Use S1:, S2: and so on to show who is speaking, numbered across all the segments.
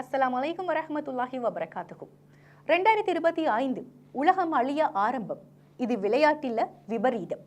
S1: அஸ்லாம் வலைக்கம் வரமத்துல்லாஹி வபரகாத்துக்கும் ரெண்டாயிரத்தி இருபத்தி ஐந்து உலகம் அழிய ஆரம்பம். இது விளையாட்டில் விபரீதம்.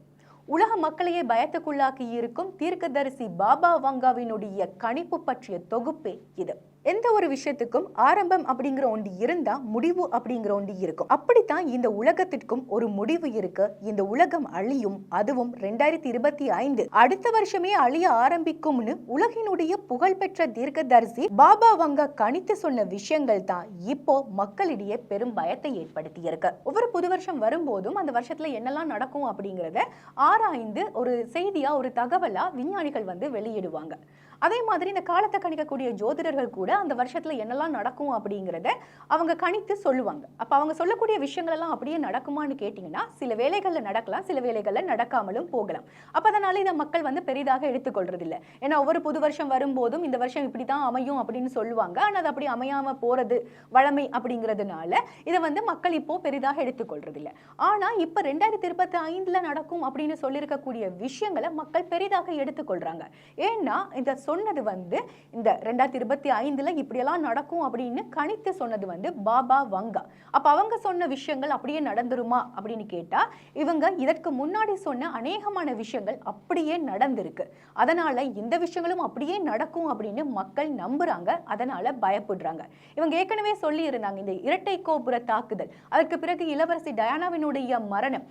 S1: உலக மக்களையே பயத்துக்குள்ளாக்கி இருக்கும் தீர்க்கதரிசி பாபா வங்காவினுடைய கணிப்பு பற்றிய தொகுப்பே இது. எந்த ஒரு விஷயத்துக்கும் ஆரம்பம் அப்படிங்கிற ஒன்று இருந்தா முடிவு அப்படிங்கிற ஒன்று இருக்கும். அப்படித்தான் இந்த உலகத்திற்கும் ஒரு முடிவு இருக்கு. இந்த உலகம் அழியும். அதுவும் ரெண்டாயிரத்தி இருபத்தி ஐந்து. அடுத்த வருஷமே அழிய ஆரம்பிக்கும்னு உலகினுடைய புகழ்பெற்ற தீர்க்கதரிசி பாபா வங்கா கணித்து சொன்ன விஷயங்கள் தான் இப்போ மக்களிடையே பெரும் பயத்தை ஏற்படுத்தி இருக்கு ஒவ்வொரு புது வருஷம் வரும்போதும் அந்த வருஷத்துல என்னெல்லாம் நடக்கும் அப்படிங்கிறத ஆராய்ந்து ஒரு செய்தியா ஒரு தகவலா விஞ்ஞானிகள் வந்து வெளியிடுவாங்க. அதே மாதிரி இந்த காலத்தை கணிக்கக்கூடிய ஜோதிடர்கள் கூட அந்த வருஷத்துல என்னெல்லாம் நடக்கும் அப்படிங்கிறத அவங்க கணித்து சொல்லுவாங்க. அப்ப அவங்க சொல்லக்கூடிய விஷயங்கள் எல்லாம் அப்படியே நடக்குமான்னு கேட்டிங்கன்னா சில வேலைகளில் நடக்கலாம் சில வேலைகளில் நடக்காமலும் போகலாம். அப்போ அதனால இதை மக்கள் வந்து பெரிதாக எடுத்துக்கொள்றது இல்ல ஏன்னா ஒவ்வொரு புது வருஷம் வரும்போதும் இந்த வருஷம் இப்படித்தான் அமையும் அப்படின்னு சொல்லுவாங்க. ஆனால் அது அப்படி அமையாம போறது வழமை அப்படிங்கிறதுனால இதை வந்து மக்கள் இப்போ பெரிதாக எடுத்துக்கொள்றது ஆனால் ஆனா ரெண்டாயிரத்தி இருபத்தி ஐந்துல நடக்கும் அப்படின்னு சொல்லியிருக்கக்கூடிய விஷயங்களை மக்கள் பெரிதாக எடுத்துக்கொள்கிறாங்க ஏன்னா இதை சொன்னது வந்து இந்த ரெண்டாயிரத்தி இருபத்தி ஐந்து இப்படியெல்லாம் நடக்கும் அப்படின்னு கணித்து சொன்னது வந்து பாபா வங்கா. அப்போ அவங்க சொன்ன விஷயங்கள் அப்படியே நடந்துருமா அப்படின்னு கேட்டால் இவங்க இதற்கு முன்னாடி சொன்ன அநேகமான விஷயங்கள் அப்படியே நடந்திருக்கு. அதனால் இந்த விஷயங்களும் அப்படியே நடக்கும் அப்படின்னு மக்கள் நம்புகிறாங்க அதனால் பயப்படுறாங்க. இவங்க ஏற்கனவே சொல்லியிருந்தாங்க இந்த இரட்டை கோபுர தாக்குதல் அதற்கு பிறகு இளவரசி டயானாவினுடைய மரணம்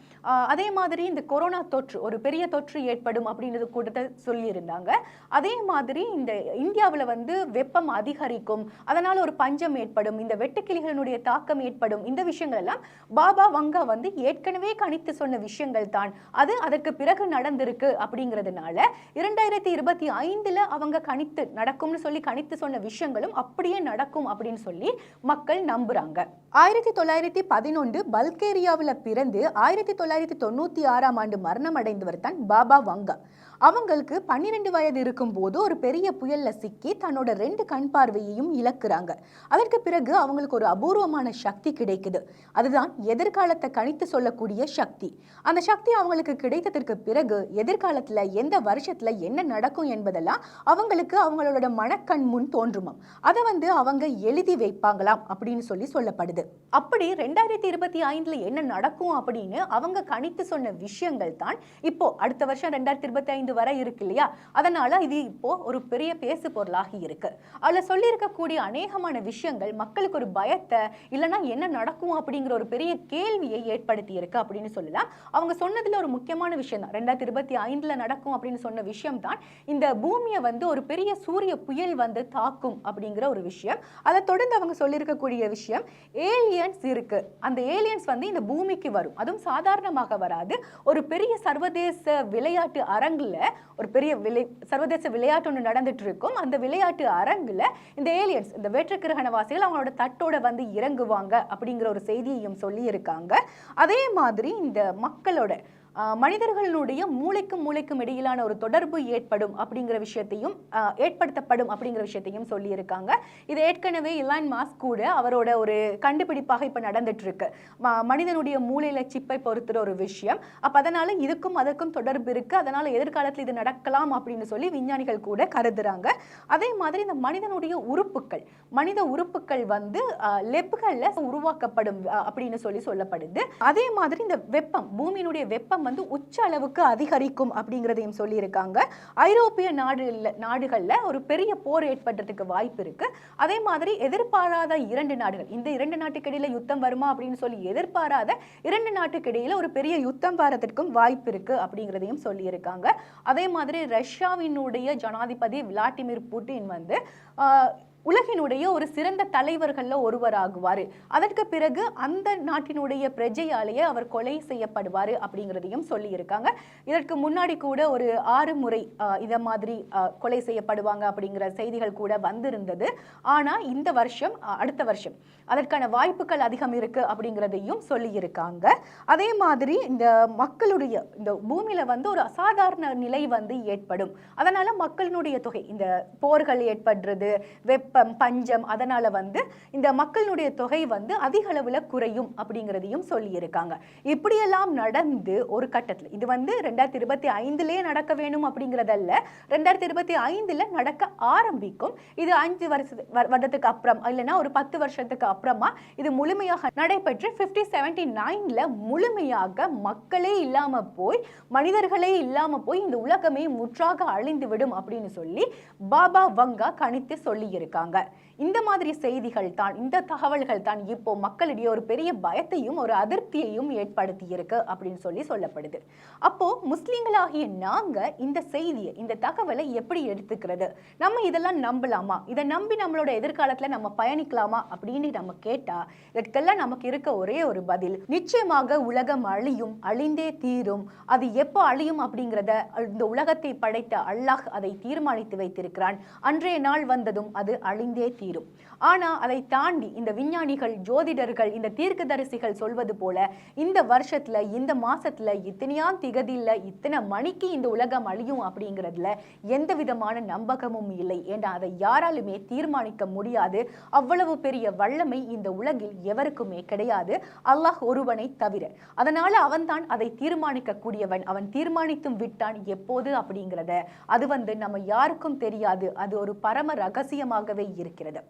S1: அதே மாதிரி இந்த கொரோனா தொற்று ஒரு பெரிய தொற்று ஏற்படும் அப்படின்றது கூட சொல்லியிருந்தாங்க. அதே மாதிரி இந்த இந்தியாவில் வந்து வெப்பம் அதிக அதிகரிக்கும். அதனால் ஒரு பஞ்சம் ஏற்படும். இந்த வெட்டுக்கிளிகளினுடைய தாக்கம் ஏற்படும். இந்த விஷயங்கள் எல்லாம் பாபா வங்கா வந்து ஏற்கனவே கணித்து சொன்ன விஷயங்கள் தான். அது அதற்கு பிறகு நடந்திருக்கு அப்படிங்கிறதுனால இரண்டாயிரத்தி இருபத்தி ஐந்தில் அவங்க கணித்து நடக்கும்னு சொல்லி கணித்து சொன்ன விஷயங்களும் அப்படியே நடக்கும் அப்படின்னு சொல்லி மக்கள் நம்புறாங்க. ஆயிரத்தி தொள்ளாயிரத்தி பதினொன்று பல்கேரியாவில் பிறந்து ஆயிரத்தி தொள்ளாயிரத்தி தொண்ணூற்றி ஆறாம் ஆண்டு மரணம் அடைந்தவர் தான் பாபா வங்கா. அவங்களுக்கு பன்னிரெண்டு வயது இருக்கும்போது ஒரு பெரிய புயல்ல சிக்கி தன்னோட ரெண்டு கண் பார்வையையும் இழக்கிறாங்க. அதற்கு பிறகு அவங்களுக்கு ஒரு அபூர்வமான சக்தி கிடைக்குது. அதுதான் எதிர்காலத்தை கணித்து சொல்லக்கூடிய சக்தி. அந்த சக்தி அவங்களுக்கு கிடைத்ததற்கு பிறகு எதிர்காலத்துல எந்த வருஷத்துல என்ன நடக்கும் என்பதெல்லாம் அவங்களுக்கு அவங்களோட மனக்கண் முன் தோன்றுமாம். அதை வந்து அவங்க எழுதி வைப்பாங்களாம் அப்படின்னு சொல்லி சொல்லப்படுது. அப்படி ரெண்டாயிரத்தி இருபத்தி ஐந்துல என்ன நடக்கும் அப்படின்னு அவங்க கணித்து சொன்ன விஷயங்கள் தான் இப்போ அடுத்த வருஷம் ரெண்டாயிரத்தி இருபத்தி ஐந்து வரை இருக்கு இல்லையா? அதனால இது இப்போ ஒரு பெரிய பேசு பொருளாகி இருக்கு. அதுல சொல்லியிருக்கக்கூடிய அநேகமான விஷயங்கள் மக்களுக்கு ஒரு பயத்தை இல்லைன்னா என்ன நடக்கும் அப்படிங்கிற ஒரு பெரிய கேள்வியை ஏற்படுத்தி இருக்கு அப்படின்னு சொல்லலாம். அவங்க சொன்னதுல ஒரு முக்கியமான விஷயம் தான். ரெண்டாயிரத்தி இருபத்தி ஐந்துல நடக்கும் அப்படின்னு சொன்ன விஷயம் தான் இந்த பூமியை வந்து ஒரு பெரிய சூரிய புயல் வந்து தாக்கும் அப்படிங்கிற ஒரு விஷயம். அதை தொடர்ந்து அவங்க சொல்லியிருக்கக்கூடிய விஷயம் ஏலியன்ஸ் இருக்கு. அந்த ஏலியன்ஸ் வந்து இந்த பூமிக்கு வரும். அதுவும் சாதாரணமாக வராது. ஒரு பெரிய சர்வதேச விளையாட்டு அரங்கில் ஒரு பெரிய விளை சர்வதேச விளையாட்டு ஒன்று நடந்துட்டு இருக்கும் அந்த விளையாட்டு அரங்குல இந்த ஏலியன்ஸ் இந்த வேற்று கிரகணவாசிகள் அவங்களோட தட்டோட வந்து இறங்குவாங்க அப்படிங்கிற ஒரு செய்தியையும் சொல்லி இருக்காங்க அதே மாதிரி இந்த மக்களோட மனிதர்களுடைய மூளைக்கும் மூளைக்கும் இடையிலான ஒரு தொடர்பு ஏற்படும் அப்படிங்கிற விஷயத்தையும் ஏற்படுத்தப்படும் அப்படிங்கிற விஷயத்தையும் சொல்லியிருக்காங்க. இது ஏற்கனவே இலான் மாஸ்க் கூட அவரோட ஒரு கண்டுபிடிப்பாக இப்போ நடந்துட்டு இருக்கு மனிதனுடைய மூளையில சிப்பை பொறுத்துற ஒரு விஷயம். அப்ப அதனால இதுக்கும் அதற்கும் தொடர்பு இருக்கு. அதனால எதிர்காலத்தில் இது நடக்கலாம் அப்படின்னு சொல்லி விஞ்ஞானிகள் கூட கருதுறாங்க. அதே மாதிரி இந்த மனிதனுடைய உறுப்புகள் மனித உறுப்புகள் வந்து லெப்களில் உருவாக்கப்படும் அப்படின்னு சொல்லி சொல்லப்படுது. அதே மாதிரி இந்த வெப்பம் பூமியினுடைய வெப்பம் வந்து உச்ச அளவுக்கு அதிகரிக்கும் அப்படிங்கிறதையும் சொல்லியிருக்காங்க. ஐரோப்பிய நாடு நாடுகளில் ஒரு பெரிய போர் ஏற்படுறதுக்கு வாய்ப்பு இருக்கு. அதே மாதிரி எதிர்பாராத இரண்டு நாடுகள் இந்த இரண்டு நாட்டுக்கு இடையில யுத்தம் வருமா அப்படின்னு சொல்லி எதிர்பாராத இரண்டு நாட்டுக்கு இடையில ஒரு பெரிய யுத்தம் வரதற்கும் வாய்ப்பு இருக்கு அப்படிங்கிறதையும் சொல்லியிருக்காங்க. அதே மாதிரி ரஷ்யாவினுடைய ஜனாதிபதி விளாடிமிர் புட்டின் வந்து உலகினுடைய ஒரு சிறந்த தலைவர்கள்ல ஒருவராகுவார் அதற்கு பிறகு அந்த நாட்டினுடைய பிரஜையாலேயே அவர் கொலை செய்யப்படுவார் அப்படிங்கிறதையும் சொல்லியிருக்காங்க. இதற்கு முன்னாடி கூட ஒரு ஆறு முறை இதை மாதிரி கொலை செய்யப்படுவாங்க அப்படிங்கிற செய்திகள் கூட வந்திருந்தது. ஆனால் இந்த வருஷம் அடுத்த வருஷம் அதற்கான வாய்ப்புகள் அதிகம் இருக்கு அப்படிங்கிறதையும் சொல்லியிருக்காங்க. அதே மாதிரி இந்த மக்களுடைய இந்த பூமியில் வந்து ஒரு அசாதாரண நிலை வந்து ஏற்படும். அதனால மக்களினுடைய தொகை இந்த போர்கள் ஏற்படுறது வெப்ப வெப்பம் பஞ்சம் அதனால வந்து இந்த மக்களுடைய தொகை வந்து அதிக அளவில் குறையும் அப்படிங்கிறதையும் சொல்லியிருக்காங்க. இப்படியெல்லாம் நடந்து ஒரு கட்டத்தில் இது வந்து ரெண்டாயிரத்தி இருபத்தி ஐந்துலேயே நடக்க வேணும் அப்படிங்கிறதல்ல ரெண்டாயிரத்தி இருபத்தி ஐந்துல நடக்க ஆரம்பிக்கும். இது அஞ்சு வருஷ வ- வருடத்துக்கு அப்புறம் இல்லைன்னா ஒரு பத்து வருஷத்துக்கு அப்புறமா இது முழுமையாக நடைபெற்று ஃபிஃப்டி செவன்டி நைன்ல முழுமையாக மக்களே இல்லாம போய் மனிதர்களே இல்லாம போய் இந்த உலகமே முற்றாக அழிந்து விடும் அப்படின்னு சொல்லி பாபா வங்கா கணித்து சொல்லியிருக்காங்க. இருக்காங்க இந்த மாதிரி செய்திகள் தான் இந்த தகவல்கள் தான் இப்போ மக்களிடையே ஒரு பெரிய பயத்தையும் ஒரு அதிருப்தியையும் ஏற்படுத்தி இருக்கு அப்படின்னு சொல்லி சொல்லப்படுது. அப்போ முஸ்லீம்களாகிய நாங்க இந்த செய்தியை இந்த தகவலை எப்படி எடுத்துக்கிறது? நம்ம இதெல்லாம் நம்பலாமா? இதை நம்பி நம்மளோட எதிர்காலத்துல நம்ம பயணிக்கலாமா அப்படின்னு நம்ம கேட்டா இதற்கெல்லாம் நமக்கு இருக்க ஒரே ஒரு பதில் நிச்சயமாக உலகம் அழியும் அழிந்தே தீரும். அது எப்போ அழியும் அப்படிங்கிறத இந்த உலகத்தை படைத்த அல்லாஹ் அதை தீர்மானித்து வைத்திருக்கிறான். அன்றைய நாள் வந்ததும் அது அழிந்தே தீரும். ஆனா அதை தாண்டி இந்த விஞ்ஞானிகள் ஜோதிடர்கள் இந்த தீர்க்கதரிசிகள் சொல்வது போல இந்த வருஷத்துல இந்த மாசத்துல இத்தனையாம் திகதியில இத்தனை மணிக்கு இந்த உலகம் அழியும் அப்படிங்கிறதுல எந்த விதமான நம்பகமும் இல்லை. ஏன்னா அதை யாராலுமே தீர்மானிக்க முடியாது. அவ்வளவு பெரிய வல்லமை இந்த உலகில் எவருக்குமே கிடையாது. அல்லாஹ் ஒருவனை தவிர. அதனால அவன்தான் அதை தீர்மானிக்கக்கூடியவன். அவன் தீர்மானித்தும் விட்டான் எப்போது அப்படிங்கிறத. அது வந்து நம்ம யாருக்கும் தெரியாது. அது ஒரு பரம ரகசியமாகவே இருக்கிறது.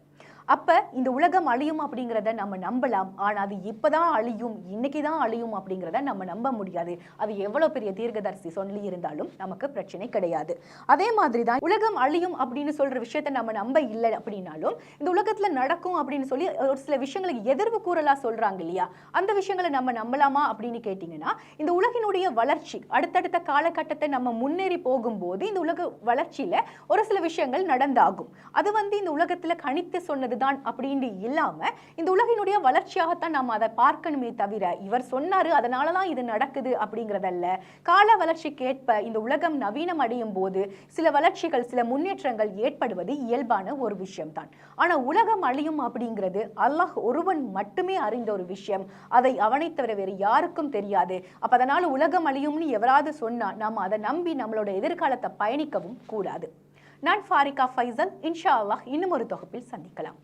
S1: அப்போ இந்த உலகம் அழியும் அப்படிங்கிறத நம்ம நம்பலாம். ஆனால் அது இப்போதான் அழியும் இன்னைக்கு தான் அழியும் அப்படிங்கிறத நம்ம நம்ப முடியாது. அது எவ்வளோ பெரிய தீர்க்கதரிசி சொல்லி இருந்தாலும் நமக்கு பிரச்சனை கிடையாது. அதே மாதிரி தான் உலகம் அழியும் அப்படின்னு சொல்கிற விஷயத்த நம்ம நம்ப இல்லை அப்படின்னாலும் இந்த உலகத்தில் நடக்கும் அப்படின்னு சொல்லி ஒரு சில விஷயங்களுக்கு எதிர்வு கூறலாக சொல்கிறாங்க இல்லையா? அந்த விஷயங்களை நம்ம நம்பலாமா அப்படின்னு கேட்டிங்கன்னா இந்த உலகினுடைய வளர்ச்சி அடுத்தடுத்த காலகட்டத்தை நம்ம முன்னேறி போகும்போது இந்த உலக வளர்ச்சியில் ஒரு சில விஷயங்கள் நடந்தாகும். அது வந்து இந்த உலகத்தில் கணித்து தான் அப்படின்னு இல்லாம இந்த உலகினுடைய வளர்ச்சியாகத்தான் நம்ம அதை பார்க்கணுமே தவிர இவர் சொன்னாரு அதனாலதான் இது நடக்குது அப்படிங்கிறதல்ல. கால வளர்ச்சிக்கேற்ப இந்த உலகம் நவீனம் அடையும் போது சில வளர்ச்சிகள் சில முன்னேற்றங்கள் ஏற்படுவது இயல்பான ஒரு விஷயம்தான். ஆனா உலகம் அழியும் அப்படிங்கிறது அல்லாஹ் ஒருவன் மட்டுமே அறிந்த ஒரு விஷயம். அதை அவனை தவிர வேறு யாருக்கும் தெரியாது. அப்ப அதனால உலகம் அழியும்னு எவராவது சொன்னா நாம அதை நம்பி நம்மளோட எதிர்காலத்தை பயணிக்கவும் கூடாது. நான் ஃபாரிகா ஃபைசல். இன்ஷா அல்லாஹ் இன்னும் ஒரு தொகுப்பில் சந்திக்கலாம்.